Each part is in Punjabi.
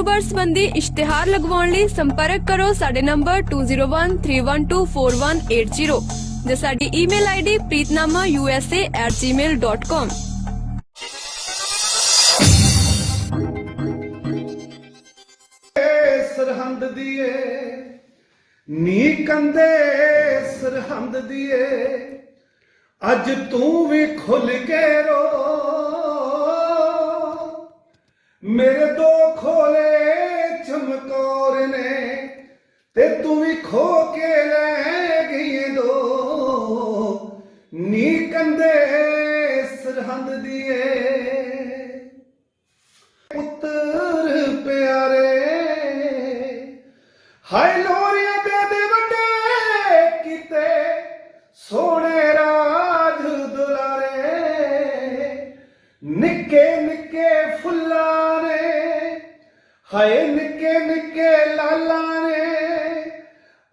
ਕਾਰੋਬਾਰ ਸੰਬੰਧੀ ਇਸ਼ਤਿਹਾਰ ਲਗਵਾਉਣ ਲਈ ਸੰਪਰਕ ਕਰੋ ਸਾਡੇ ਨੰਬਰ 2013124180 ਜਾਂ ਸਾਡੀ ਈਮੇਲ ਆਈਡੀ preetnamausa@gmail.com ਸਰਹੰਦ ਦੀਏ ਨੀ ਕੰਦੇ ਸਰਹੰਦ ਦੀਏ, ਅੱਜ ਤੂੰ ਵੀ ਖੁੱਲ ਕੇ ਰੋ। ਮੇਰੇ ਦੋ ਖੋਲੇ ਚਮਕੌਰ ਨੇ ਤੇ ਤੂੰ ਵੀ ਖੋ ਕੇ ਲੈ ਗਈ ਦੋ। ਨੀ ਕੰਦੇ ਸਰਹੰਦ ਦੀਏ।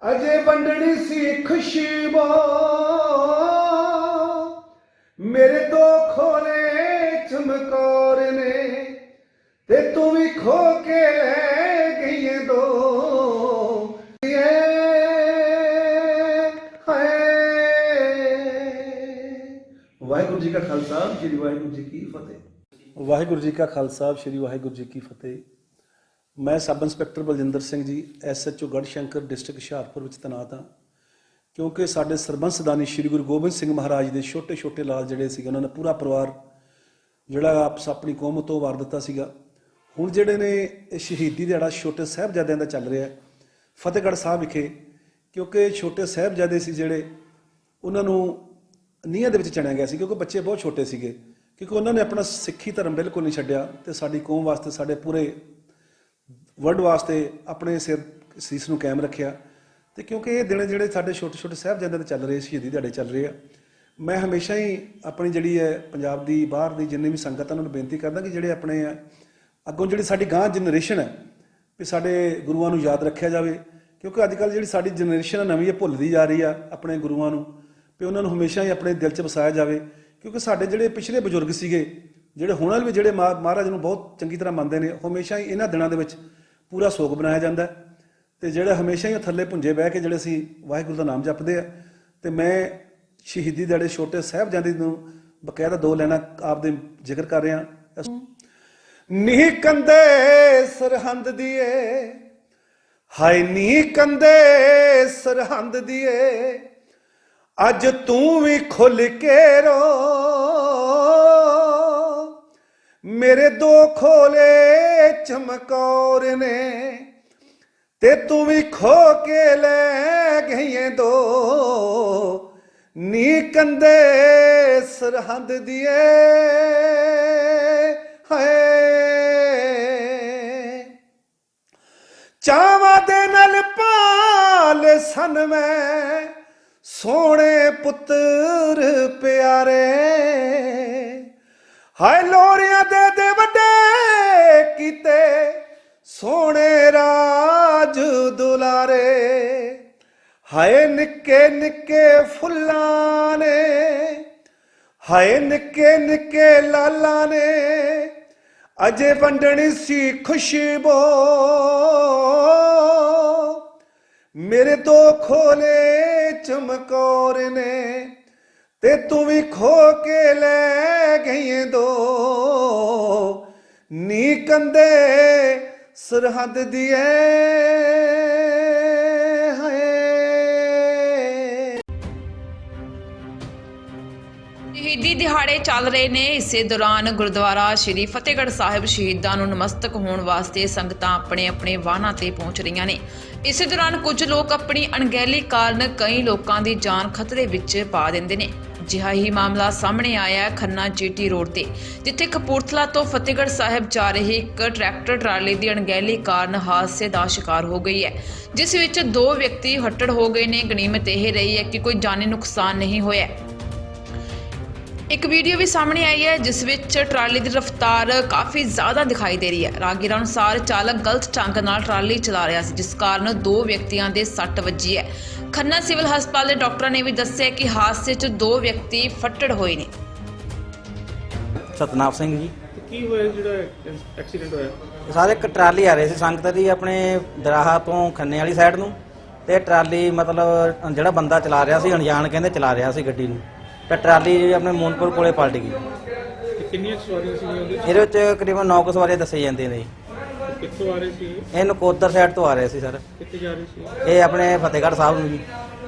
ਅਜੇ ਵੰਡਣੀ ਸਿੱਖ ਖੁਸ਼ਬੂ ਮੇਰੇ ਦੋ ਖੋਲੇ ਚਮਕੌਰ ਨੇ ਤੇ ਤੂੰ ਵੀ ਖੋ ਕੇ ਲੈ ਗਈ ਦੋ। ਵਾਹਿਗੁਰੂ ਜੀ ਕਾ ਖਾਲਸਾ, ਸ੍ਰੀ ਵਾਹਿਗੁਰੂ ਜੀ ਕੀ ਫਤਿਹ। ਵਾਹਿਗੁਰੂ ਜੀ ਕਾ ਖਾਲਸਾ, ਸ੍ਰੀ ਵਾਹਿਗੁਰੂ ਜੀ ਕੀ ਫਤਿਹ। ਮੈਂ sub inspector Baljinder Singh ji SHO Garhshankar district Hoshiarpur ਵਿੱਚ ਤੈਨਾਤ ਹਾਂ। ਕਿਉਂਕਿ ਸਾਡੇ ਸਰਬੰਸਦਾਨੀ ਸ੍ਰੀ ਗੁਰੂ ਗੋਬਿੰਦ ਸਿੰਘ ਮਹਾਰਾਜ ਦੇ ਛੋਟੇ ਛੋਟੇ ਲਾਲ ਜਿਹੜੇ ਸੀਗੇ, ਉਹਨਾਂ ਨੇ ਪੂਰਾ ਪਰਿਵਾਰ ਜਿਹੜਾ ਆਪਸ ਆਪਣੀ ਕੌਮ ਤੋਂ ਵਾਰ ਦਿੱਤਾ ਸੀਗਾ। ਹੁਣ ਜਿਹੜੇ ਨੇ ਇਹ ਸ਼ਹੀਦੀ ਦਿਹਾੜਾ ਛੋਟੇ ਸਾਹਿਬਜ਼ਾਦਿਆਂ ਦਾ ਚੱਲ ਰਿਹਾ ਫਤਿਹਗੜ੍ਹ ਸਾਹਿਬ ਵਿਖੇ, ਕਿਉਂਕਿ ਛੋਟੇ ਸਾਹਿਬਜ਼ਾਦੇ ਸੀ ਜਿਹੜੇ, ਉਹਨਾਂ ਨੂੰ ਨੀਹਾਂ ਦੇ ਵਿੱਚ ਚਣਿਆ ਗਿਆ ਸੀ, ਕਿਉਂਕਿ ਬੱਚੇ ਬਹੁਤ ਛੋਟੇ ਸੀਗੇ। ਕਿਉਂਕਿ ਉਹਨਾਂ ਨੇ ਆਪਣਾ ਸਿੱਖੀ ਧਰਮ ਬਿਲਕੁਲ ਨਹੀਂ ਛੱਡਿਆ ਤੇ ਸਾਡੀ ਕੌਮ ਵਾਸਤੇ ਸਾਡੇ ਪੂਰੇ ਵਰਲਡ ਵਾਸਤੇ ਆਪਣੇ ਸਿਰ ਸੀਸ ਨੂੰ ਕਾਇਮ ਰੱਖਿਆ ਤੇ ਕਿਉਂਕਿ ਇਹ ਦਿਨ ਜਿਹੜੇ ਸਾਡੇ ਛੋਟੇ ਛੋਟੇ ਸਾਹਿਬਜ਼ਾਦਿਆਂ ਦੇ ਚੱਲ ਰਹੇ ਸ਼ਹੀਦੀ ਦਿਹਾੜੇ ਚੱਲ ਰਹੇ ਆ। ਮੈਂ ਹਮੇਸ਼ਾ ਹੀ ਆਪਣੀ ਜਿਹੜੀ ਹੈ ਪੰਜਾਬ ਦੀ, ਬਾਹਰ ਦੀ ਜਿੰਨੀ ਵੀ ਸੰਗਤ ਆ, ਉਹਨਾਂ ਨੂੰ ਬੇਨਤੀ ਕਰਦਾ ਕਿ ਜਿਹੜੇ ਆਪਣੇ ਆ, ਅੱਗੋਂ ਜਿਹੜੀ ਸਾਡੀ ਗਾਂ ਜਨਰੇਸ਼ਨ ਹੈ ਵੀ ਸਾਡੇ ਗੁਰੂਆਂ ਨੂੰ ਯਾਦ ਰੱਖਿਆ ਜਾਵੇ। ਕਿਉਂਕਿ ਅੱਜ ਕੱਲ ਜਿਹੜੀ ਸਾਡੀ ਜਨਰੇਸ਼ਨ ਹੈ ਨਵੀਂ ਇਹ ਭੁੱਲਦੀ ਜਾ ਰਹੀ ਆ ਆਪਣੇ ਗੁਰੂਆਂ ਨੂੰ, ਵੀ ਉਹਨਾਂ ਨੂੰ ਹਮੇਸ਼ਾ ਹੀ ਆਪਣੇ ਦਿਲ 'ਚ ਵਸਾਇਆ ਜਾਵੇ। ਕਿਉਂਕਿ ਸਾਡੇ ਜਿਹੜੇ ਪਿਛਲੇ ਬਜ਼ੁਰਗ ਸੀਗੇ, ਜਿਹੜੇ ਹੁਣ ਵੀ ਜਿਹੜੇ ਮਹਾ- ਮਹਾਰਾਜ ਨੂੰ ਬਹੁਤ ਚੰਗੀ ਤਰ੍ਹਾਂ ਮੰਨਦੇ ਨੇ ਹਮੇਸ਼ਾ ਹੀ ਇਹਨਾਂ ਦਿਨਾਂ ਦੇ ਵਿੱਚ ਪੂਰਾ ਸੋਗ ਬਣਾਇਆ ਜਾਂਦਾ ਹੈ। ਤੇ ਜਿਹੜੇ ਹਮੇਸ਼ਾ ਹੀ ਥੱਲੇ ਭੁੰਜੇ ਬਹਿ ਕੇ ਜਿਹੜੇ ਅਸੀਂ ਵਾਹਿਗੁਰੂ ਦਾ ਨਾਮ ਜਪਦੇ ਆ, ਤੇ ਮੈਂ ਸ਼ਹੀਦੀ ਦਿਹਾੜੇ ਛੋਟੇ ਸਾਹਿਬਜ਼ਾਦੇ ਨੂੰ ਬਕਾਇਦਾ ਦੋ ਲੈਣਾ ਆਪਦੇ ਜ਼ਿਕਰ ਕਰ ਰਿਹਾ ਨੀ ਕੰਦੇ ਸਰਹੰਦ ਦੀਏ, ਹਾਏ ਨੀ ਕੰਦੇ ਸਰਹੰਦ ਦੀਏ, ਅੱਜ ਤੂੰ ਵੀ ਖੁੱਲ ਕੇ ਰੋ। ਮੇਰੇ ਦੋ ਖੋਲੇ ਚਮਕੌਰ ਨੇ ਤੇ ਤੂੰ ਵੀ ਖੋ ਕੇ ਲੈ ਗਈਏ ਦੋ। ਨੀ ਕੰਦੇ ਸਰਹੰਦ ਦੀਏ, ਹਾਏ। ਚਾਵਾਂ ਦੇ ਨਾਲ ਪਾਲ ਸਨ ਮੈਂ, ਸੋਹਣੇ ਪੁੱਤਰ ਪਿਆਰੇ। ਹਾਏ ਲੋਰੀਆਂ ਦੇ ਦੇ ਵੱਡੇ ਕੀਤੇ ਸੋਹਣੇ ਰਾਜ ਦੁਲਾਰੇ। ਹਾਏ ਨਿੱਕੇ ਨਿੱਕੇ ਫੁੱਲਾਂ ਨੇ, ਹਾਏ ਨਿੱਕੇ ਨਿੱਕੇ ਲਾਲਾਂ ਨੇ, ਅਜੇ ਵੰਡਣੀ ਸੀ ਖੁਸ਼ਬੂ। ਮੇਰੇ ਦੋ ਖੋਲੇ ਚਮਕੌਰ ਨੇ ਤੇ ਤੂੰ ਵੀ ਖੋ ਕੇ ਲੈ ਗਈ ਦੋ। ਨੀ ਕੰਦੇ ਸਰਹੱਦ ਦੀਏ, ਹਾਏ। ਸ਼ਹੀਦੀ ਦਿਹਾੜੇ ਚੱਲ ਰਹੇ ਨੇ। ਇਸੇ ਦੌਰਾਨ ਗੁਰਦੁਆਰਾ ਸ਼੍ਰੀ ਫਤਿਹਗੜ੍ਹ ਸਾਹਿਬ ਸ਼ਹੀਦਾਂ ਨੂੰ ਨਮਸਤਕ ਹੋਣ ਵਾਸਤੇ ਸੰਗਤਾਂ ਆਪਣੇ ਆਪਣੇ ਵਾਹਨਾਂ ਤੇ ਪਹੁੰਚ ਰਹੀਆਂ ਨੇ। ਇਸੇ ਦੌਰਾਨ ਕੁਝ ਲੋਕ ਆਪਣੀ ਅਣਗਹਿਲੀ ਕਾਰਨ ਕਈ ਲੋਕਾਂ ਦੀ ਜਾਨ ਖਤਰੇ ਵਿੱਚ ਪਾ ਦਿੰਦੇ ਨੇ। ਜਿਹਾ ਹੀ ਮਾਮਲਾ ਸਾਹਮਣੇ ਆਇਆ ਖੰਨਾ ਜੀਟੀ ਰੋਡ ਤੇ, ਜਿੱਥੇ ਕਪੂਰਥਲਾ ਤੋਂ ਫਤਿਹਗੜ੍ਹ ਸਾਹਿਬ ਜਾ ਰਹੀ ਇੱਕ ਟਰੈਕਟਰ ਟਰਾਲੀ ਦੀ ਅਣਗਹਿਲੀ ਕਾਰਨ ਹਾਦਸੇ ਦਾ ਸ਼ਿਕਾਰ ਹੋ ਗਈ ਹੈ, ਜਿਸ ਵਿੱਚ ਦੋ ਵਿਅਕਤੀ ਹੱਟੜ ਹੋ ਗਏ ਨੇ। ਗਨੀਮਤ ਇਹ ਰਹੀ ਹੈ ਕਿ ਕੋਈ ਜਾਨੀ ਨੁਕਸਾਨ ਨਹੀਂ ਹੋਇਆ ਇੱਕ ਵੀਡੀਓ ਵੀ ਸਾਹਮਣੇ ਆਈ ਹੈ, ਜਿਸ ਵਿੱਚ ਟਰਾਲੀ ਦੀ ਰਫ਼ਤਾਰ ਕਾਫੀ ਜ਼ਿਆਦਾ ਦਿਖਾਈ ਦੇ ਰਹੀ ਹੈ। ਰਾਗੀਰਾਂ ਅਨੁਸਾਰ ਚਾਲਕ ਗਲਤ ਢੰਗ ਨਾਲ ਟਰਾਲੀ ਚਲਾ ਰਿਹਾ ਸੀ, ਜਿਸ ਕਾਰਨ ਦੋ ਵਿਅਕਤੀਆਂ ਦੇ ਸੱਟ ਵੱਜੀ ਹੈ। ਖੰਨਾ ਸਿਵਲ ਹਸਪਤਾਲ ਦੇ ਡਾਕਟਰਾਂ ਨੇ ਵੀ ਦੱਸਿਆ ਕਿ ਹਾਦਸੇ 'ਚ ਦੋ ਵਿਅਕਤੀ ਫੱਟੜ ਹੋਏ ਨੇ। ਸਤਨਾਮ ਸਿੰਘ ਜੀ। ਕੀ ਹੋਇਆ ਜਿਹੜਾ ਐਕਸੀਡੈਂਟ ਹੋਇਆ? ਸਾਰੇ ਇੱਕ ਟਰਾਲੀ ਆ ਰਹੀ ਸੀ ਸੰਗਤ ਦੀ ਆਪਣੇ ਦਰਾਹਾ ਤੋਂ ਖੰਨੇ ਵਾਲੀ ਸਾਈਡ ਨੂੰ। ਤੇ ਟਰਾਲੀ ਮਤਲਬ ਜਿਹੜਾ ਬੰਦਾ ਚਲਾ ਰਿਹਾ ਸੀ ਅਣਜਾਣ ਕਹਿੰਦੇ ਚਲਾ ਰਿਹਾ ਸੀ ਗੱਡੀ ਨੂੰ। ਤੇ ਟਰਾਲੀ ਆਪਣੇ ਮੂਨਪੁਰ ਕੋਲੇ ਪਲਟ ਗਈ। ਤੇ ਕਿੰਨੀਆਂ ਕੁ ਸਵਾਰੀਆਂ ਉਹਦੇ ਇਹਦੇ ਵਿੱਚ ਤਕਰੀਬਨ 9 ਸਵਾਰੀਆਂ ਦੱਸੇ ਜਾਂਦੇ ਨੇ। ਜੀ। ਕਿੱਥੋਂ ਆ ਰਹੇ ਸੀ ਇਹ? ਨਕੋਦਰ ਸਾਈਡ ਤੋਂ ਆ ਰਹੇ ਸੀ ਸਰ। ਕਿੱਥੇ ਜਾ ਰਹੇ ਸੀ? ਇਹ ਆਪਣੇ ਫਤਿਹਗੜ੍ਹ ਸਾਹਿਬ ਨੂੰ ਜੀ।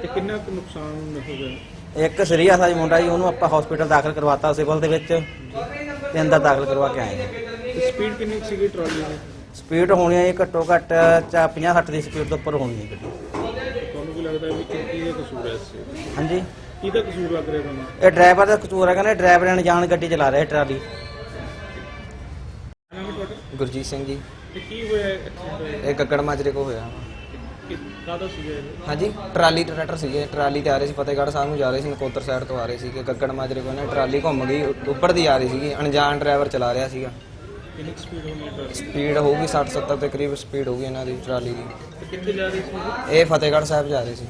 ਤੇ ਕਿੰਨਾ ਕੁ ਨੁਕਸਾਨ ਹੋ ਗਿਆ? ਇੱਕ ਸੀਰੀਅਸ ਆ ਜੀ ਮੁੰਡਾ ਜੀ ਉਹਨੂੰ ਆਪਾਂ ਹਸਪੀਟਲ ਦਾਖਲ ਕਰਵਾਤਾ ਸਿਵਲ ਦੇ ਵਿੱਚ ਤੇ ਅੰਦਰ ਦਾਖਲ ਕਰਵਾ ਕੇ ਆਏ ਤੇ ਸਪੀਡ ਕਿੰਨੀ ਕੁ ਸੀਗੀ ਟਰਾਲੀ ਦੀ? ਸਪੀਡ ਹੋਣੀ ਹੈ ਜੀ ਘੱਟੋ ਘੱਟ 50 60 ਦੀ ਸਪੀਡ ਤੋਂ ਉੱਪਰ ਹੋਣੀ ਹੈ ਗੱਡੀ ਤੁਹਾਨੂੰ ਕੀ ਲੱਗਦਾ ਵੀ ਕਿ ਕੀ ਦਾ ਕਸੂਰ ਹੈ ਇਸ 'ਚ? ਹਾਂਜੀ? ਕਿਹਦਾ ਕਸੂਰ ਲੱਗ ਰਿਹਾ ਤੁਹਾਨੂੰ? ਇਹ ਡਰਾਈਵਰ ਦਾ ਕਸੂਰ ਹੈ ਕਹਿੰਦੇ ਡਰਾਈਵਰ ਅਣਜਾਣ ਗੱਡੀ ਚਲਾ ਰਿਹਾ ਟਰਾਲੀ ਨਾਮ ਹੈ ਤੁਹਾਡਾ? ਗੁਰਜੀਤ ਸਿੰਘ ਜੀ। ਤੇ ਕੀ ਹੋਇਆ ਐਕਸੀਡੈਂਟ ਹੋਇਆ ਇਹ ਗੱਗੜ ਮਾਜਰੇ ਕੋ ਹੋਇਆ। ਸੀਗਾ ਇਹ? ਹਾਂਜੀ ਟਰਾਲੀ ਟਰੈਕਟਰ ਸੀਗੇ ਟਰਾਲੀ ਤੇ ਆ ਰਹੇ ਸੀ ਫਤਿਹਗੜ੍ਹ ਸਾਹਿਬ ਨੂੰ ਜਾ ਰਹੇ ਸੀ ਨਕੋਦਰ ਸਾਈਡ ਤੋਂ ਆ ਰਹੇ ਸੀ ਕਿ ਗੱਗੜ ਮਾਜਰੇ ਕੋ ਨਾ ਟਰਾਲੀ ਘੁੰਮ ਗਈ ਉੱਪਰ ਦੀ ਆ ਰਹੀ ਸੀਗੀ ਅਣਜਾਣ ਡਰਾਈਵਰ ਚਲਾ ਰਿਹਾ ਸੀਗਾ। ਕਿੰਨੀ ਸਪੀਡ ਹੋਣੀ ਹੈ ਟਰਾਲੀ? ਸਪੀਡ ਹੋਊਗੀ 60 70 ਦੇ ਕਰੀਬ ਸਪੀਡ ਹੋਊਗੀ ਇਹਨਾਂ ਦੀ ਟਰਾਲੀ ਦੀ। ਤੇ ਕਿੱਥੇ ਜਾ ਰਹੀ ਸੀ? ਇਹ ਫਤਿਹਗੜ੍ਹ ਸਾਹਿਬ ਜਾ ਰਹੇ ਸੀ।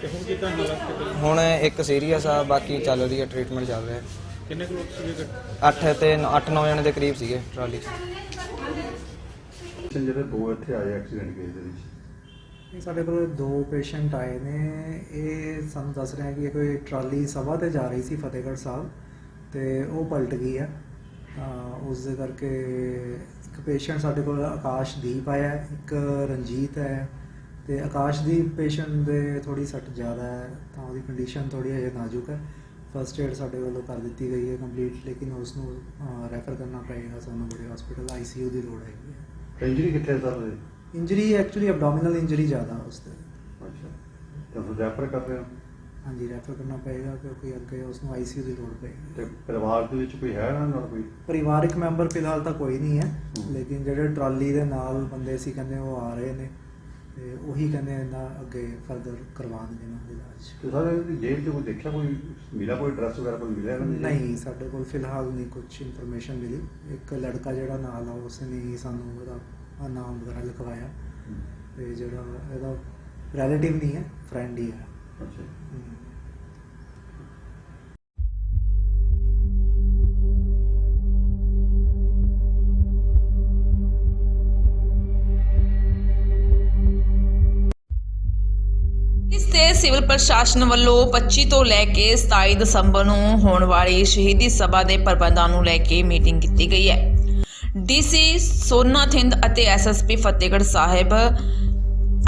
ਤੇ ਹੁਣ ਕਿੱਦਾਂ ਹਾਲਾਤ ਕਿੱਦਾਂ? ਹੁਣ ਇੱਕ ਸੀਰੀਅਸ ਆ ਬਾਕੀ ਚੱਲ ਰਹੀ ਹੈ ਟ੍ਰੀਟਮੈਂਟ ਚੱਲ ਰਿਹਾ। ਕਿੰਨੇ ਕੁ ਲੋਕ ਸੀਗੇ ਗੱਡੀ 8 ਤੇ 8 9 ਜਣੇ ਦੇ ਕਰੀਬ ਸੀਗੇ ਟਰਾਲੀ 'ਚ। ਜਿਹੜੇ ਦੋ ਇੱਥੇ ਆਏ ਐਕਸੀਡੈਂਟ ਕੇਸ ਦੇ ਵਿੱਚ। ਇਹ ਸਾਡੇ ਕੋਲ ਦੋ ਪੇਸ਼ੈਂਟ ਆਏ ਨੇ। ਇਹ ਸਾਨੂੰ ਦੱਸ ਰਹੇ ਆ ਕਿ ਇਹ ਕੋਈ ਟਰਾਲੀ ਸਭਾ ਤੇ ਜਾ ਰਹੀ ਸੀ ਫਤਿਹਗੜ੍ਹ ਸਾਹਿਬ। ਤੇ ਉਹ ਪਲਟ ਗਈ ਹੈ ਅਹ ਉਸ ਦੇ ਕਰਕੇ ਇੱਕ ਪੇਸ਼ੈਂਟ ਸਾਡੇ ਕੋਲ ਆਕਾਸ਼ਦੀਪ ਆਇਆ ਹੈ, ਇੱਕ ਰਣਜੀਤ ਹੈ। ਤੇ ਆਕਾਸ਼ਦੀਪ ਪੇਸ਼ੈਂਟ ਦੇ ਥੋੜੀ ਸੱਟ ਜ਼ਿਆਦਾ ਹੈ ਤਾਂ ਉਹਦੀ ਕੰਡੀਸ਼ਨ ਥੋੜੀ ਹਜੇ ਨਾਜ਼ੁਕ ਹੈ। ਫਸਟ ਏਡ ਸਾਡੇ ਵੱਲੋਂ ਕਰ ਦਿੱਤੀ ਗਈ ਹੈ ਕੰਪਲੀਟ ਲੇਕਿਨ ਉਸ ਨੂੰ ਰੈਫਰ ਕਰਨਾ ਪਏਗਾ ਸਾਨੂੰ ਬੜੇ ਹਸਪੀਟਲ ਆਈਸੀਯੂ ਦੀ ਲੋੜ ਹੈਗੀ ਹੈ। ਇੰਜਰੀ ਕਿੱਥੇ ਸਰ ਉਹਦੇ ਇੰਜਰੀ ਐਕਚੁਅਲੀ ਐਬਡੋਮੀਨਲ ਇੰਜਰੀ ਜ਼ਿਆਦਾ ਉਸ ਤੇ ਅੱਛਾ। ਤਾਂ ਫਿਰ ਰੈਫਰ ਕਰ ਰਹੇ ਹੋ? ਹਾਂਜੀ ਰੈਫਰ ਕਰਨਾ ਪਏਗਾ ਕਿਉਂਕਿ ਅੱਗੇ ਉਸ ਨੂੰ ਆਈਸੀਯੂ ਦੀ ਲੋੜ ਪਏਗੀ। ਤੇ ਪਰਿਵਾਰ ਦੇ ਵਿੱਚ ਕੋਈ ਹੈ ਨਾ ਨਾਲ ਕੋਈ? ਪਰਿਵਾਰਕ ਮੈਂਬਰ ਫਿਲਹਾਲ ਤਾਂ ਕੋਈ ਨਹੀਂ ਹੈ ਹਮ। ਲੇਕਿਨ ਜਿਹੜੇ ਟਰਾਲੀ ਦੇ ਨਾਲ ਬੰਦੇ ਸੀ ਕਹਿੰਦੇ ਉਹ ਆ ਰਹੇ ਨੇ। ਤੇ ਉਹੀ ਕਹਿੰਦੇ ਇਹਨਾਂ ਅੱਗੇ ਫਰਦਰ ਕਰਵਾ ਦੇਣਗੇ ਇਹਨਾਂ ਦਾ ਇਲਾਜ। ਤੇ ਸਰ ਜੇਲ੍ਹ 'ਚ ਕੋਈ ਦੇਖਿਆ ਕੋਈ ਮਿਲਿਆ ਕੋਈ ਐਡਰੈਸ ਵਗੈਰਾ ਕੋਈ ਮਿਲਿਆ ਇਹਨਾਂ ਦੀ? ਨਹੀਂ ਸਾਡੇ ਕੋਲ ਫਿਲਹਾਲ ਨਹੀਂ ਕੁਝ ਇਨਫੋਰਮੇਸ਼ਨ ਮਿਲੀ। ਇੱਕ ਲੜਕਾ ਜਿਹੜਾ ਨਾਲ ਆ ਉਸ ਨੇ ਹੀ ਸਾਨੂੰ ਉਹਦਾ ਨਾਮ ਵਗੈਰਾ ਲਿਖਵਾਇਆ। ਤੇ ਜਿਹੜਾ ਇਹਦਾ ਰਿਲੇਟਿਵ ਨਹੀਂ ਹੈ ਫਰੈਂਡ ਹੀ ਹੈ। ਅੱਛਾ। ਹਮ। ਸਿਵਲ ਪ੍ਰਸ਼ਾਸਨ ਵੱਲੋਂ 25 ਤੋਂ ਲੈ ਕੇ 27 ਦਸੰਬਰ ਨੂੰ ਹੋਣ ਵਾਲੀ ਸ਼ਹੀਦੀ ਸਭਾ ਦੇ ਪ੍ਰਬੰਧਾਂ ਨੂੰ ਲੈ ਕੇ ਮੀਟਿੰਗ ਕੀਤੀ ਗਈ ਹੈ। ਡੀਸੀ ਸੋਨਾ ਥਿੰਦ ਅਤੇ SSP Fatehgarh Sahib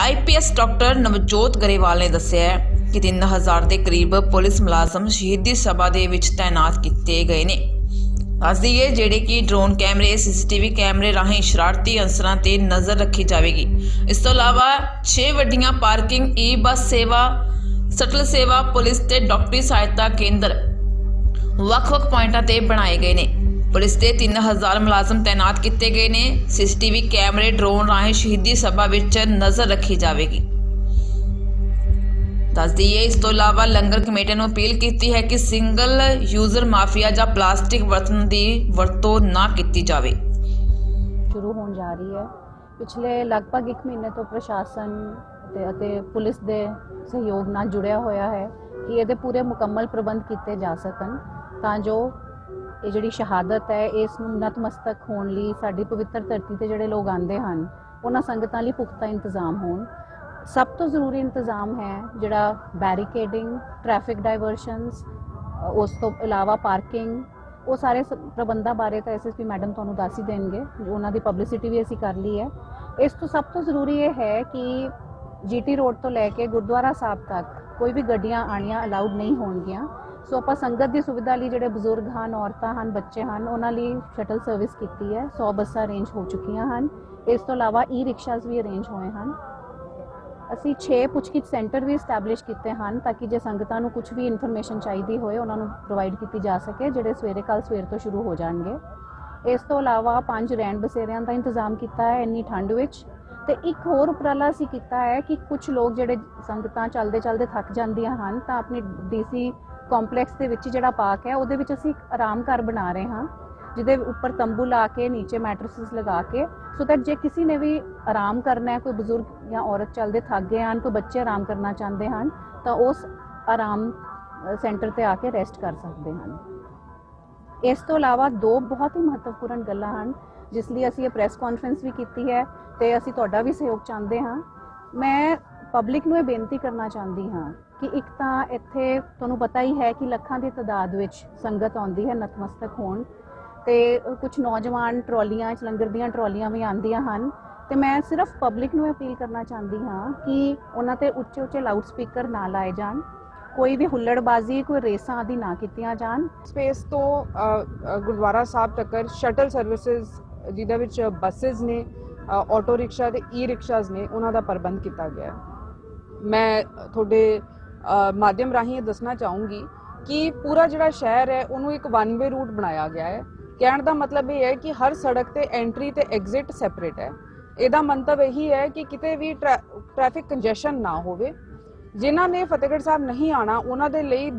IPS doctor Navjot Grewal ਨੇ ਦੱਸਿਆ ਹੈ ਕਿ 3000 ਦੇ ਕਰੀਬ ਪੁਲਿਸ ਮੁਲਾਜ਼ਮ ਸ਼ਹੀਦੀ ਸਭਾ ਦੇ ਵਿੱਚ ਤਾਇਨਾਤ ਕੀਤੇ ਗਏ ਨੇ। ਦੱਸ ਦਈਏ ਜਿਹੜੇ ਕਿ ਡਰੋਨ ਕੈਮਰੇ ਸੀਸੀਟੀਵੀ ਕੈਮਰੇ ਰਾਹੀਂ ਸ਼ਰਾਰਤੀ ਅਨਸਰਾਂ ਤੇ ਨਜ਼ਰ ਰੱਖੀ ਜਾਵੇਗੀ। ਇਸ ਤੋਂ ਇਲਾਵਾ 6 ਵੱਡੀਆਂ ਪਾਰਕਿੰਗ ਈ ਬੱਸ ਸੇਵਾ, ਸਟਲ ਸੇਵਾ, ਪੁਲਿਸ ਤੇ ਡਾਕਟਰੀ ਸਹਾਇਤਾ ਕੇਂਦਰ ਵੱਖ-ਵੱਖ ਪੁਆਇੰਟਾਂ ਤੇ ਬਣਾਏ ਗਏ ਨੇ। ਪੁਲਿਸ ਦੇ 3000 ਮੁਲਾਜ਼ਮ ਤਾਇਨਾਤ ਕੀਤੇ ਗਏ ਨੇ। ਸੀਸੀਟੀਵੀ ਕੈਮਰੇ ਡਰੋਨ ਰਾਹੀਂ ਸ਼ਹੀਦੀ ਸਭਾ ਵਿੱਚ ਨਜ਼ਰ ਰੱਖੀ ਜਾਵੇਗੀ। ਦੱਸ ਦਈਏ, ਇਸ ਤੋਂ ਇਲਾਵਾ ਲੰਗਰ ਕਮੇਟੀ ਨੂੰ ਅਪੀਲ ਕੀਤੀ ਹੈ ਕਿ ਸਿੰਗਲ ਯੂਜ਼ਰ ਮਾਫੀਆ ਜਾਂ ਪਲਾਸਟਿਕ ਬਰਤਨ ਦੀ ਵਰਤੋਂ ਨਾ ਕੀਤੀ ਜਾਵੇ। ਸ਼ੁਰੂ ਹੋਣ ਜਾ ਰਹੀ ਹੈ। ਪਿਛਲੇ ਲਗਭਗ 1 ਮਹੀਨੇ ਤੋਂ ਪ੍ਰਸ਼ਾਸਨ ਤੇ ਅਤੇ ਪੁਲਿਸ ਦੇ ਸਹਿਯੋਗ ਨਾਲ ਜੁੜਿਆ ਹੋਇਆ ਹੈ ਕਿ ਇਹਦੇ ਪੂਰੇ ਮੁਕੰਮਲ ਪ੍ਰਬੰਧ ਕੀਤੇ ਜਾ ਸਕਣ ਤਾਂ ਜੋ ਇਹ ਜਿਹੜੀ ਸ਼ਹਾਦਤ ਹੈ, ਇਸ ਨੂੰ ਨਤਮਸਤਕ ਹੋਣ ਲਈ ਸਾਡੀ ਪਵਿੱਤਰ ਧਰਤੀ ਤੇ ਜਿਹੜੇ ਲੋਕ ਆਉਂਦੇ ਹਨ, ਉਹਨਾਂ ਸੰਗਤਾਂ ਲਈ ਪੁਖਤਾ ਇੰਤਜ਼ਾਮ ਹੋਣ। ਸਭ ਤੋਂ ਜ਼ਰੂਰੀ ਇੰਤਜ਼ਾਮ ਹੈ ਜਿਹੜਾ ਬੈਰੀਕੇਡਿੰਗ ਟ੍ਰੈਫਿਕ ਡਾਇਵਰਸ਼ਨਸ ਉਸ ਤੋਂ ਇਲਾਵਾ ਪਾਰਕਿੰਗ ਉਹ ਸਾਰੇ ਸ- ਪ੍ਰਬੰਧਾਂ ਬਾਰੇ ਤਾਂ ਐਸਐਸਪੀ ਮੈਡਮ ਤੁਹਾਨੂੰ ਦੱਸ ਹੀ ਦੇਣਗੇ ਉਹਨਾਂ ਦੀ ਪਬਲਿਸਿਟੀ ਵੀ ਅਸੀਂ ਕਰ ਲਈ ਹੈ। ਇਸ ਤੋਂ ਸਭ ਤੋਂ ਜ਼ਰੂਰੀ ਇਹ ਹੈ ਕਿ ਜੀਟੀ ਰੋਡ ਤੋਂ ਲੈ ਕੇ ਗੁਰਦੁਆਰਾ ਸਾਹਿਬ ਤੱਕ ਕੋਈ ਵੀ ਗੱਡੀਆਂ ਆਣੀਆਂ ਅਲਾਉਡ ਨਹੀਂ ਹੋਣਗੀਆਂ। ਸੋ ਆਪਾਂ ਸੰਗਤ ਦੀ ਸੁਵਿਧਾ ਲਈ ਜਿਹੜੇ ਬਜ਼ੁਰਗ ਹਨ, ਔਰਤਾਂ ਹਨ, ਬੱਚੇ ਹਨ, ਉਹਨਾਂ ਲਈ ਸ਼ਟਲ ਸਰਵਿਸ ਕੀਤੀ ਹੈ। 100 ਬੱਸਾਂ ਅਰੇਂਜ ਹੋ ਚੁੱਕੀਆਂ ਹਨ। ਇਸ ਤੋਂ ਇਲਾਵਾ ਈ ਰਿਕਸ਼ਾਸ ਵੀ ਅਰੇਂਜ ਹੋਏ ਹਨ। ਅਸੀਂ 6 ਪੁੱਛਗਿੱਛ ਸੈਂਟਰ ਵੀ ਸਟੈਬਲਿਸ਼ ਕੀਤੇ ਹਨ ਤਾਂ ਕਿ ਜੇ ਸੰਗਤਾਂ ਨੂੰ ਕੁਝ ਵੀ ਇਨਫੋਰਮੇਸ਼ਨ ਚਾਹੀਦੀ ਹੋਏ, ਉਹਨਾਂ ਨੂੰ ਪ੍ਰੋਵਾਈਡ ਕੀਤੀ ਜਾ ਸਕੇ, ਜਿਹੜੇ ਸਵੇਰੇ ਕੱਲ ਸਵੇਰ ਤੋਂ ਸ਼ੁਰੂ ਹੋ ਜਾਣਗੇ। ਇਸ ਤੋਂ ਇਲਾਵਾ ਪੰਜ ਰਹਿਣ ਬਸੇਰਿਆਂ ਦਾ ਇੰਤਜ਼ਾਮ ਕੀਤਾ ਹੈ ਇੰਨੀ ਠੰਡ ਵਿੱਚ। ਤੇ ਇੱਕ ਹੋਰ ਉਪਰਾਲਾ ਅਸੀਂ ਕੀਤਾ ਹੈ ਕਿ ਕੁਝ ਲੋਕ ਜਿਹੜੇ ਸੰਗਤਾਂ ਚੱਲਦੇ ਚੱਲਦੇ ਥੱਕ ਜਾਂਦੀਆਂ ਹਨ ਤਾਂ ਆਪਣੀ ਡੀਸੀ ਕੰਪਲੈਕਸ ਦੇ ਵਿੱਚ ਜਿਹੜਾ ਪਾਰਕ ਹੈ, ਉਹਦੇ ਵਿੱਚ ਅਸੀਂ ਆਰਾਮ ਘਰ ਬਣਾ ਰਹੇ ਹਾਂ। ਜਿਹਦੇ ਉੱਪਰ ਤੰਬੂ ਲਾ ਕੇ, ਨੀਚੇ ਮੈਟਰਸਸ ਲਗਾ ਕੇ ਸੋ ਦੈਟ ਜੇ ਕਿਸੇ ਨੇ ਵੀ ਆਰਾਮ ਕਰਨਾ ਹੈ, ਕੋਈ ਬਜ਼ੁਰਗ ਜਾਂ ਔਰਤ ਚੱਲਦੇ ਥੱਕ ਗਏ ਹਨ, ਕੋਈ ਬੱਚੇ ਆਰਾਮ ਕਰਨਾ ਚਾਹੁੰਦੇ ਹਨ, ਤਾਂ ਉਸ ਆਰਾਮ ਸੈਂਟਰ ਤੇ ਆ ਕੇ ਰੈਸਟ ਕਰ ਸਕਦੇ ਹਨ। ਇਸ ਤੋਂ ਇਲਾਵਾ ਦੋ ਬਹੁਤ ਹੀ ਮਹੱਤਵਪੂਰਨ ਗੱਲਾਂ ਹਨ, ਜਿਸ ਲਈ ਅਸੀਂ ਇਹ ਪ੍ਰੈਸ ਕਾਨਫਰੰਸ ਵੀ ਕੀਤੀ ਹੈ ਤੇ ਅਸੀਂ ਤੁਹਾਡਾ ਵੀ ਸਹਿਯੋਗ ਚਾਹੁੰਦੇ ਹਾਂ। ਮੈਂ ਪਬਲਿਕ ਨੂੰ ਇਹ ਬੇਨਤੀ ਕਰਨਾ ਚਾਹੁੰਦੀ ਹਾਂ ਕਿ ਇੱਕ ਤਾਂ ਇੱਥੇ ਤੁਹਾਨੂੰ ਪਤਾ ਹੀ ਹੈ ਕਿ ਲੱਖਾਂ ਦੀ ਤਾਦਾਦ ਵਿੱਚ ਸੰਗਤ ਆਉਂਦੀ ਹੈ, ਨਤਮਸਤਕ ਹੋਣ। ਤੇ ਕੁਝ ਨੌਜਵਾਨ ਟਰਾਲੀਆਂ ਲੰਗਰ ਦੀਆਂ ਟਰਾਲੀਆਂ ਵੀ ਆਉਂਦੀਆਂ ਹਨ। ਤੇ ਮੈਂ ਸਿਰਫ ਪਬਲਿਕ ਨੂੰ ਅਪੀਲ ਕਰਨਾ ਚਾਹੁੰਦੀ ਹਾਂ ਕਿ ਉਹਨਾਂ ਤੇ ਉੱਚੇ ਉੱਚੇ ਲਾਊਡ ਸਪੀਕਰ ਨਾ ਲਾਏ ਜਾਣ। ਕੋਈ ਵੀ ਹੁੱਲੜਬਾਜ਼ੀ ਕੋਈ ਰੇਸਾਂ ਆਦਿ ਨਾ ਕੀਤੀਆਂ ਜਾਣ। ਸਪੇਸ ਤੋਂ ਗੁਰਦੁਆਰਾ ਸਾਹਿਬ ਤੱਕ ਸ਼ਟਲ ਸਰਵਿਸਿਜ਼ ਜਿਹਦੇ ਵਿੱਚ ਬੱਸਸ ਨੇ ਅ, ਆਟੋ ਰਿਕਸ਼ਾ ਤੇ ਈ ਰਿਕਸ਼ਾਸ ਨੇ ਉਹਨਾਂ ਦਾ ਪ੍ਰਬੰਧ ਕੀਤਾ ਗਿਆ ਮੈਂ ਤੁਹਾਡੇ ਮਾਧਿਅਮ ਰਾਹੀਂ ਇਹ ਦੱਸਣਾ ਚਾਹੂੰਗੀ ਕਿ ਪੂਰਾ ਜਿਹੜਾ ਸ਼ਹਿਰ ਹੈ ਉਹਨੂੰ ਇੱਕ ਵਨ ਵੇ ਰੂਟ ਬਣਾਇਆ ਗਿਆ ਹੈ। ਕਹਿਣ ਦਾ ਮਤਲਬ ਇਹ ਹੈ ਕਿ ਹਰ ਸੜਕ ਤੇ ਐਂਟਰੀ ਤੇ ਐਗਜ਼ਿਟ ਸੈਪਰੇਟ ਹੈ। ਇਹਦਾ ਮੰਤਵ ਇਹੀ ਹੈ ਕਿ ਕਿਤੇ ਵੀ ਟ੍ਰੈਫਿਕ ਕੰਜੈਸ਼ਨ ਨਾ ਹੋਵੇ। ਜਿਨ੍ਹਾਂ ਨੇ ਫਤਿਹਗੜ੍ਹ ਸਾਹਿਬ ਨਹੀਂ ਆਣਾ ਉਹਨਾਂ ਦੇ ਲਈ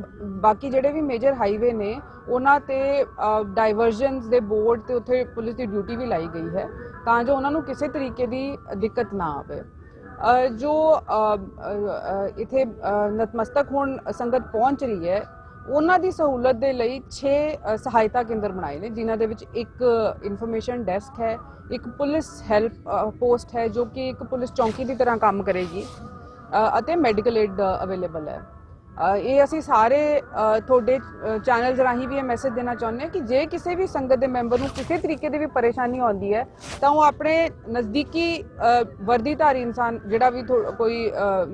ਬਾਕੀ ਜਿਹੜੇ ਵੀ ਮੇਜਰ ਹਾਈਵੇ ਨੇ ਉਹਨਾਂ ਤੇ ਡਾਈਵਰਜਨਸ ਦੇ ਬੋਰਡ ਤੇ ਉੱਥੇ ਪੁਲਿਸ ਦੀ ਡਿਊਟੀ ਵੀ ਲਾਈ ਗਈ ਹੈ। ਤਾਂ ਜੋ ਉਹਨਾਂ ਨੂੰ ਕਿਸੇ ਤਰੀਕੇ ਦੀ ਦਿੱਕਤ ਨਾ ਆਵੇ। ਜੋ ਅ, ਇੱਥੇ ਨਤਮਸਤਕ ਹੋਣ ਸੰਗਤ ਪਹੁੰਚ ਰਹੀ ਹੈ ਉਹਨਾਂ ਦੀ ਸਹੂਲਤ ਦੇ ਲਈ 6 ਸਹਾਇਤਾ ਕੇਂਦਰ ਬਣਾਏ ਨੇ, ਜਿਨ੍ਹਾਂ ਦੇ ਵਿੱਚ ਇੱਕ ਇਨਫੋਰਮੇਸ਼ਨ ਡੈਸਕ ਹੈ, ਇੱਕ ਪੁਲਿਸ ਹੈਲਪ ਪੋਸਟ ਹੈ, ਜੋ ਕਿ ਇੱਕ ਪੁਲਿਸ ਚੌਂਕੀ ਦੀ ਤਰ੍ਹਾਂ ਕੰਮ ਕਰੇਗੀ ਅਤੇ ਮੈਡੀਕਲ ਏਡ ਅਵੇਲੇਬਲ ਹੈ। ਇਹ ਅਸੀਂ ਸਾਰੇ ਤੁਹਾਡੇ ਚੈਨਲਸ ਰਾਹੀਂ ਵੀ ਇਹ ਮੈਸੇਜ ਦੇਣਾ ਚਾਹੁੰਦੇ ਹਾਂ ਕਿ ਜੇ ਕਿਸੇ ਵੀ ਸੰਗਤ ਦੇ ਮੈਂਬਰ ਨੂੰ ਕਿਸੇ ਤਰੀਕੇ ਦੀ ਵੀ ਪਰੇਸ਼ਾਨੀ ਆਉਂਦੀ ਹੈ, ਤਾਂ ਉਹ ਆਪਣੇ ਨਜ਼ਦੀਕੀ ਵਰਦੀਧਾਰੀ ਇਨਸਾਨ, ਜਿਹੜਾ ਵੀ ਕੋਈ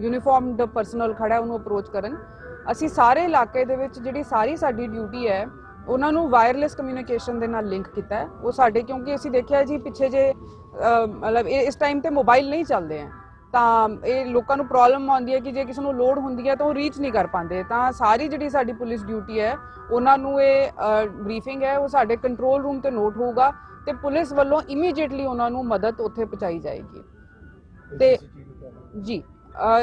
ਯੂਨੀਫਾਰਮਡ ਪਰਸਨਲ ਖੜਾ ਉਹਨੂੰ ਅਪਰੋਚ ਕਰਨ। ਅਸੀਂ ਸਾਰੇ ਇਲਾਕੇ ਦੇ ਵਿੱਚ ਜਿਹੜੀ ਸਾਰੀ ਸਾਡੀ ਡਿਊਟੀ ਹੈ ਉਹਨਾਂ ਨੂੰ ਵਾਇਰਲੈਸ ਕਮਿਊਨੀਕੇਸ਼ਨ ਦੇ ਨਾਲ ਲਿੰਕ ਕੀਤਾ ਹੈ। ਉਹ ਸਾਡੇ ਕਿਉਂਕਿ ਅਸੀਂ ਦੇਖਿਆ ਜੀ ਪਿੱਛੇ ਜੇ ਮਤਲਬ ਇਹ ਇਸ ਟਾਈਮ ਤੇ ਮੋਬਾਈਲ ਨਹੀਂ ਚੱਲਦੇ ਹੈ। ਤਾਂ ਇਹ ਲੋਕਾਂ ਨੂੰ ਪ੍ਰੋਬਲਮ ਆਉਂਦੀ ਹੈ ਕਿ ਜੇ ਕਿਸੇ ਨੂੰ ਲੋਡ ਹੁੰਦੀ ਹੈ ਤਾਂ ਉਹ ਰੀਚ ਨਹੀਂ ਕਰ ਪਾਉਂਦੇ। ਤਾਂ ਸਾਰੀ ਜਿਹੜੀ ਸਾਡੀ ਪੁਲਿਸ ਡਿਊਟੀ ਹੈ ਉਹਨਾਂ ਨੂੰ ਇਹ ਬਰੀਫਿੰਗ ਹੈ ਉਹ ਸਾਡੇ ਕੰਟਰੋਲ ਰੂਮ ਤੇ ਨੋਟ ਹੋਊਗਾ ਤੇ ਪੁਲਿਸ ਵੱਲੋਂ ਇਮੀਡੀਏਟਲੀ ਉਹਨਾਂ ਨੂੰ ਮਦਦ ਉੱਥੇ ਪਹੁੰਚਾਈ ਜਾਏਗੀ। ਤੇ ਜੀ।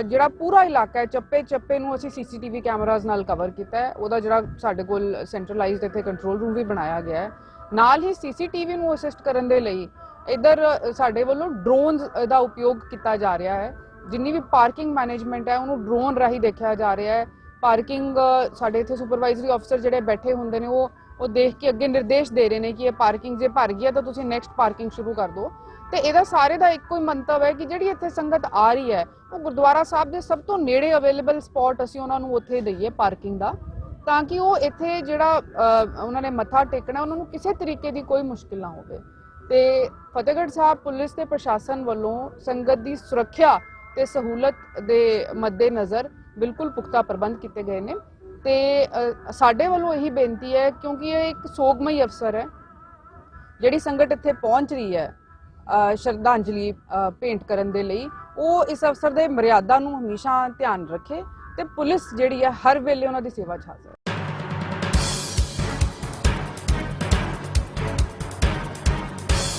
ਜਿਹੜਾ ਪੂਰਾ ਇਲਾਕਾ ਹੈ, ਚੱਪੇ ਚੱਪੇ ਨੂੰ ਅਸੀਂ ਸੀਸੀਟੀਵੀ ਕੈਮਰਾਜ਼ ਨਾਲ ਕਵਰ ਕੀਤਾ ਹੈ। ਉਹਦਾ ਜਿਹੜਾ ਸਾਡੇ ਕੋਲ ਸੈਂਟਰਲਾਈਜ਼ਡ ਇੱਥੇ ਕੰਟਰੋਲ ਰੂਮ ਵੀ ਬਣਾਇਆ ਗਿਆ ਹੈ। ਨਾਲ ਹੀ ਸੀਸੀਟੀਵੀ ਨੂੰ ਅਸਿਸਟ ਕਰਨ ਦੇ ਲਈ ਇਧਰ ਸਾਡੇ ਵੱਲੋਂ ਡਰੋਨਸ ਦਾ ਉਪਯੋਗ ਕੀਤਾ ਜਾ ਰਿਹਾ ਹੈ। ਜਿੰਨੀ ਵੀ ਪਾਰਕਿੰਗ ਮੈਨੇਜਮੈਂਟ ਹੈ, ਉਹਨੂੰ ਡਰੋਨ ਰਾਹੀਂ ਦੇਖਿਆ ਜਾ ਰਿਹਾ ਹੈ। ਪਾਰਕਿੰਗ ਸਾਡੇ ਇੱਥੇ ਸੁਪਰਵਾਈਜ਼ਰੀ ਅਫਸਰ ਜਿਹੜੇ ਬੈਠੇ ਹੁੰਦੇ ਨੇ, ਉਹ ਉਹ ਦੇਖ ਕੇ ਅੱਗੇ ਨਿਰਦੇਸ਼ ਦੇ ਰਹੇ ਨੇ ਕਿ ਇਹ ਪਾਰਕਿੰਗ ਜੇ ਭਰ ਗਈ ਹੈ, ਤਾਂ ਤੁਸੀਂ ਨੈਕਸਟ ਪਾਰਕਿੰਗ ਸ਼ੁਰੂ ਕਰ ਦਿਓ। ਤੇ ਇਹਦਾ ਸਾਰੇ ਦਾ ਇੱਕੋ ਹੀ ਮੰਤਵ ਹੈ ਕਿ ਜਿਹੜੀ ਇੱਥੇ ਸੰਗਤ ਆ ਰਹੀ ਹੈ, ਉਹ ਗੁਰਦੁਆਰਾ ਸਾਹਿਬ ਦੇ ਸਭ ਤੋਂ ਨੇੜੇ ਅਵੇਲੇਬਲ ਸਪੌਟ ਅਸੀਂ ਉਹਨਾਂ ਨੂੰ ਉੱਥੇ ਦਈਏ ਪਾਰਕਿੰਗ ਦਾ, ਤਾਂ ਕਿ ਉਹ ਇੱਥੇ ਜਿਹੜਾ ਉਹਨਾਂ ਨੇ ਮੱਥਾ ਟੇਕਣਾ, ਉਹਨਾਂ ਨੂੰ ਕਿਸੇ ਤਰੀਕੇ ਦੀ ਕੋਈ ਮੁਸ਼ਕਿਲ ਨਾ ਹੋਵੇ। ਤੇ ਫਤਿਹਗੜ੍ਹ ਸਾਹਿਬ ਪੁਲਿਸ ਤੇ ਪ੍ਰਸ਼ਾਸਨ ਵੱਲੋਂ ਸੰਗਤ ਦੀ ਸੁਰੱਖਿਆ ਤੇ ਸਹੂਲਤ ਦੇ ਮੱਦੇ ਨਜ਼ਰ ਬਿਲਕੁਲ ਪੁਖਤਾ ਪ੍ਰਬੰਧ ਕੀਤੇ ਗਏ ਨੇ। ਤੇ ਸਾਡੇ ਵੱਲੋਂ ਇਹੀ ਬੇਨਤੀ ਹੈ ਕਿਉਂਕਿ ਇਹ ਇੱਕ ਸੋਗਮਈ ਅਫਸਰ ਹੈ। ਜਿਹੜੀ ਸੰਗਤ ਇੱਥੇ ਪਹੁੰਚ ਰਹੀ ਹੈ ਸ਼ਰਧਾਂਜਲੀ ਭੇਂਟ ਕਰਨ ਦੇ ਲਈ, ਉਹ ਇਸ ਅਫਸਰ ਦੇ ਮਰਿਆਦਾ ਨੂੰ ਹਮੇਸ਼ਾ ਧਿਆਨ ਰੱਖੇ ਤੇ ਪੁਲਿਸ ਜਿਹੜੀ ਹੈ, ਹਰ ਵੇਲੇ ਉਹਨਾਂ ਦੀ ਸੇਵਾ 'ਚ ਹਾਜ਼ਰ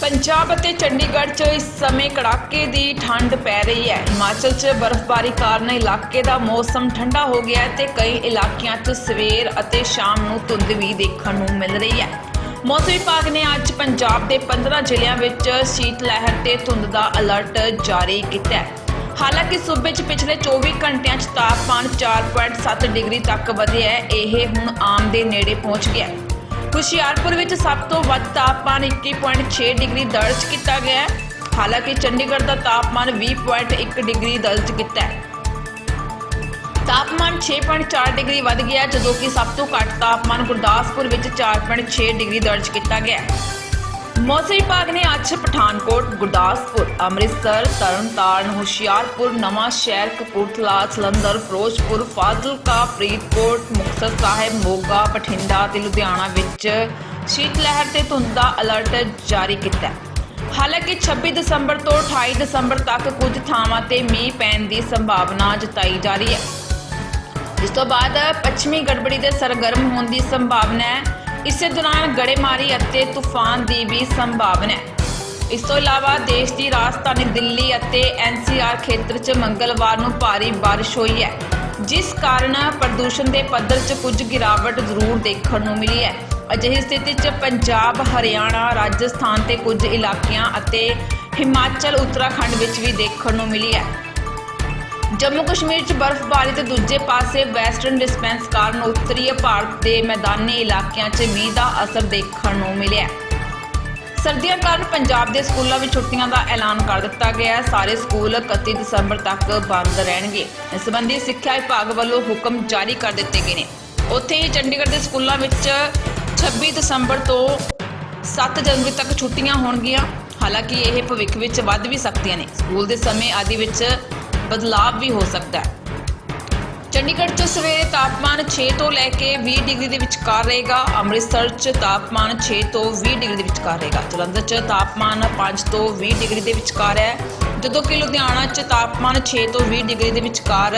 ਪੰਜਾਬ ਅਤੇ ਚੰਡੀਗੜ੍ਹ 'ਚ ਇਸ ਸਮੇਂ ਕੜਾਕੇ ਦੀ ਠੰਡ ਪੈ ਰਹੀ ਹੈ। ਹਿਮਾਚਲ 'ਚ ਬਰਫ਼ਬਾਰੀ ਕਾਰਨ ਇਲਾਕੇ ਦਾ ਮੌਸਮ ਠੰਡਾ ਹੋ ਗਿਆ ਹੈ ਤੇ ਕਈ ਇਲਾਕਿਆਂ 'ਚ ਸਵੇਰ ਅਤੇ ਸ਼ਾਮ ਨੂੰ ਧੁੰਦ ਵੀ ਦੇਖਣ ਨੂੰ ਮਿਲ ਰਹੀ ਹੈ। ਮੌਸਮ ਵਿਭਾਗ ਨੇ ਅੱਜ ਪੰਜਾਬ ਦੇ 15 ਜ਼ਿਲ੍ਹਿਆਂ ਵਿੱਚ ਸ਼ੀਤ ਲਹਿਰ ਤੇ ਧੁੰਦ ਦਾ ਅਲਰਟ ਜਾਰੀ ਕੀਤਾ ਹੈ। ਹਾਲਾਂਕਿ ਸੂਬੇ 'ਚ ਪਿਛਲੇ 24 ਘੰਟਿਆਂ 'ਚ ਤਾਪਮਾਨ 4.7 ਡਿਗਰੀ ਤੱਕ ਵਧਿਆ ਹੈ, ਇਹ ਹੁਣ ਆਮ ਦੇ ਨੇੜੇ ਪਹੁੰਚ ਗਿਆ ਹੈ। ਹੁਸ਼ਿਆਰਪੁਰ ਵਿੱਚ ਸਭ ਤੋਂ ਵੱਧ ਤਾਪਮਾਨ 21.6 ਡਿਗਰੀ ਦਰਜ ਕੀਤਾ ਗਿਆ ਹੈ। ਹਾਲਾਂਕਿ ਚੰਡੀਗੜ੍ਹ ਦਾ ਤਾਪਮਾਨ 20.1 ਡਿਗਰੀ ਦਰਜ ਕੀਤਾ ਹੈ। ਤਾਪਮਾਨ 6.4 ਡਿਗਰੀ ਵੱਧ ਗਿਆ ਜਦੋਂ ਕਿ ਸਭ ਤੋਂ ਘੱਟ ਤਾਪਮਾਨ ਗੁਰਦਾਸਪੁਰ ਵਿੱਚ 4.6 ਡਿਗਰੀ ਦਰਜ ਕੀਤਾ ਗਿਆ ਮੌਸਮ ਵਿਭਾਗ ਨੇ ਅੱਜ ਪਠਾਨਕੋਟ, ਗੁਰਦਾਸਪੁਰ, ਅੰਮ੍ਰਿਤਸਰ, ਤਰਨਤਾਰਨ, ਹੁਸ਼ਿਆਰਪੁਰ, ਨਵਾਂ ਸ਼ਹਿਰ, ਕਪੂਰਥਲਾ, ਜਲੰਧਰ, ਫਿਰੋਜ਼ਪੁਰ, ਫਾਜ਼ਿਲਕਾ, ਫਰੀਦਕੋਟ, ਮੁਕਤਸਰ ਸਾਹਿਬ, ਮੋਗਾ, ਬਠਿੰਡਾ ਤੇ ਲੁਧਿਆਣਾ ਵਿੱਚ ਸ਼ੀਤ ਲਹਿਰ ਤੇ ਧੁੰਦ ਦਾ ਅਲਰਟ ਜਾਰੀ ਕੀਤਾ ਹੈ। ਹਾਲਾਂਕਿ 26 ਦਸੰਬਰ ਤੋਂ 28 ਦਸੰਬਰ ਤੱਕ ਕੁਝ ਥਾਵਾਂ ਤੇ ਮੀਂਹ ਪੈਣ ਦੀ ਸੰਭਾਵਨਾ ਜਤਾਈ ਜਾ ਰਹੀ ਹੈ। ਇਸ ਤੋਂ ਬਾਅਦ ਪੱਛਮੀ ਗੜਬੜੀ ਦੇ ਸਰਗਰਮ ਹੋਣ ਦੀ ਸੰਭਾਵਨਾ ਹੈ। ਇਸੇ ਦੌਰਾਨ ਗੜੇਮਾਰੀ ਅਤੇ ਤੂਫਾਨ ਦੀ ਵੀ ਸੰਭਾਵਨਾ ਹੈ। ਇਸ ਤੋਂ ਇਲਾਵਾ ਦੇਸ਼ ਦੀ ਰਾਜਧਾਨੀ ਦਿੱਲੀ ਅਤੇ ਐਨਸੀਆਰ ਖੇਤਰ 'ਚ ਮੰਗਲਵਾਰ ਨੂੰ ਭਾਰੀ ਬਾਰਿਸ਼ ਹੋਈ ਹੈ, ਜਿਸ ਕਾਰਨ ਪ੍ਰਦੂਸ਼ਣ ਦੇ ਪੱਧਰ 'ਚ ਕੁਝ ਗਿਰਾਵਟ ਜ਼ਰੂਰ ਦੇਖਣ ਨੂੰ ਮਿਲੀ ਹੈ। ਅਜਿਹੀ ਸਥਿਤੀ 'ਚ ਪੰਜਾਬ, ਹਰਿਆਣਾ, ਰਾਜਸਥਾਨ ਤੇ ਕੁਝ ਇਲਾਕਿਆਂ ਅਤੇ ਹਿਮਾਚਲ, ਉੱਤਰਾਖੰਡ ਵਿੱਚ ਵੀ ਦੇਖਣ ਨੂੰ ਮਿਲੀ ਹੈ। ਜੰਮੂ ਕਸ਼ਮੀਰ 'ਚ ਬਰਫ਼ਬਾਰੀ ਤੇ ਦੂਜੇ ਪਾਸੇ ਵੈਸਟਰਨ ਡਿਸਪੈਂਸ ਕਾਰਨ ਉੱਤਰੀ ਭਾਰਤ ਦੇ ਮੈਦਾਨੀ ਇਲਾਕਿਆਂ 'ਚ ਮੀਂਹ ਦਾ ਅਸਰ ਦੇਖਣ ਨੂੰ ਮਿਲਿਆ ਸਰਦੀਆਂ ਕਾਰਨ ਪੰਜਾਬ ਦੇ ਸਕੂਲਾਂ ਵਿੱਚ ਛੁੱਟੀਆਂ ਦਾ ਐਲਾਨ ਕਰ ਦਿੱਤਾ ਗਿਆ ਹੈ। ਸਾਰੇ ਸਕੂਲ 31 ਦਸੰਬਰ ਤੱਕ ਬੰਦ ਰਹਿਣਗੇ। ਇਸ ਸੰਬੰਧੀ ਸਿੱਖਿਆ ਵਿਭਾਗ ਵੱਲੋਂ ਹੁਕਮ ਜਾਰੀ ਕਰ ਦਿੱਤੇ ਗਏ ਨੇ। ਉੱਥੇ ਹੀ ਚੰਡੀਗੜ੍ਹ ਦੇ ਸਕੂਲਾਂ ਵਿੱਚ 26 ਦਸੰਬਰ ਤੋਂ 7 ਜਨਵਰੀ ਤੱਕ ਛੁੱਟੀਆਂ ਹੋਣਗੀਆਂ। ਹਾਲਾਂਕਿ ਇਹ ਭਵਿੱਖ ਵਿੱਚ ਵੱਧ ਵੀ ਸਕਦੀਆਂ ਨੇ। ਸਕੂਲ ਦੇ ਸਮੇਂ ਆਦਿ ਵਿੱਚ ਬਦਲਾਅ ਵੀ ਹੋ ਸਕਦਾ ਹੈ। ਚੰਡੀਗੜ੍ਹ 'ਚ ਸਵੇਰੇ ਤਾਪਮਾਨ 6 ਤੋਂ ਲੈ ਕੇ 20 ਡਿਗਰੀ ਦੇ ਵਿਚਕਾਰ ਰਹੇਗਾ। ਅੰਮ੍ਰਿਤਸਰ 'ਚ ਤਾਪਮਾਨ 6 ਤੋਂ 20 ਡਿਗਰੀ ਦੇ ਵਿਚਕਾਰ ਰਹੇਗਾ। ਜਲੰਧਰ 'ਚ ਤਾਪਮਾਨ 5 ਤੋਂ 20 ਡਿਗਰੀ ਦੇ ਵਿਚਕਾਰ ਹੈ। ਜਦੋਂ ਕਿ ਲੁਧਿਆਣਾ 'ਚ ਤਾਪਮਾਨ 6 ਤੋਂ 20 ਡਿਗਰੀ ਦੇ ਵਿਚਕਾਰ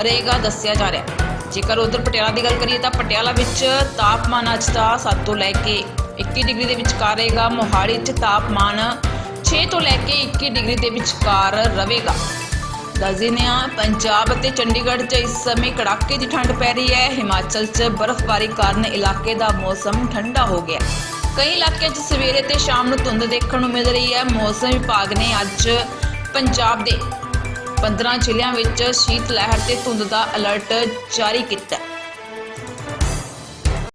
ਰਹੇਗਾ ਦੱਸਿਆ ਜਾ ਰਿਹਾ ਹੈ। ਜੇਕਰ ਉਧਰ ਪਟਿਆਲਾ ਦੀ ਗੱਲ ਕਰੀਏ ਤਾਂ ਪਟਿਆਲਾ ਵਿੱਚ ਤਾਪਮਾਨ ਅੱਜ ਦਾ 7 ਤੋਂ ਲੈ ਕੇ 21 ਡਿਗਰੀ ਦੇ ਵਿਚਕਾਰ ਰਹੇਗਾ। ਮੋਹਾਲੀ 'ਚ ਤਾਪਮਾਨ 6 ਤੋਂ ਲੈ ਕੇ 21 ਡਿਗਰੀ ਦੇ ਵਿਚਕਾਰ ਰਹੇਗਾ। ਗਜ਼ੀਨਿਆ ਪੰਜਾਬ ਅਤੇ ਚੰਡੀਗੜ੍ਹ 'ਚ ਇਸ ਸਮੇਂ ਕੜਾਕੇ ਦੀ ਠੰਡ ਪੈ ਰਹੀ ਹੈ। ਹਿਮਾਚਲ 'ਚ ਬਰਫ਼ਬਾਰੀ ਕਾਰਨ ਇਲਾਕੇ ਦਾ ਮੌਸਮ ਠੰਡਾ ਹੋ ਗਿਆ। ਕਈ ਇਲਾਕਿਆਂ 'ਚ ਸਵੇਰੇ ਤੇ ਸ਼ਾਮ ਨੂੰ ਧੁੰਦ ਦੇਖਣ ਨੂੰ ਮਿਲ ਰਹੀ ਹੈ। ਮੌਸਮ ਵਿਭਾਗ ਨੇ ਅੱਜ ਪੰਜਾਬ ਦੇ 15 ਜ਼ਿਲ੍ਹਿਆਂ ਵਿੱਚ ਸ਼ੀਤ ਲਹਿਰ ਤੇ ਧੁੰਦ ਦਾ ਅਲਰਟ ਜਾਰੀ ਕੀਤਾ। ਹੈ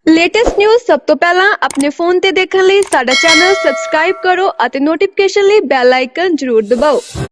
ਲੇਟੈਸਟ ਨਿਊਜ਼ ਸਭ ਤੋਂ ਪਹਿਲਾਂ ਆਪਣੇ ਫੋਨ ਤੇ ਦੇਖਣ ਲਈ ਸਾਡਾ ਚੈਨਲ ਸਬਸਕ੍ਰਾਈਬ ਕਰੋ ਅਤੇ ਨੋਟੀਫਿਕੇਸ਼ਨ ਲਈ ਬੈਲ ਆਈਕਨ ਜ਼ਰੂਰ ਦਬਾਓ।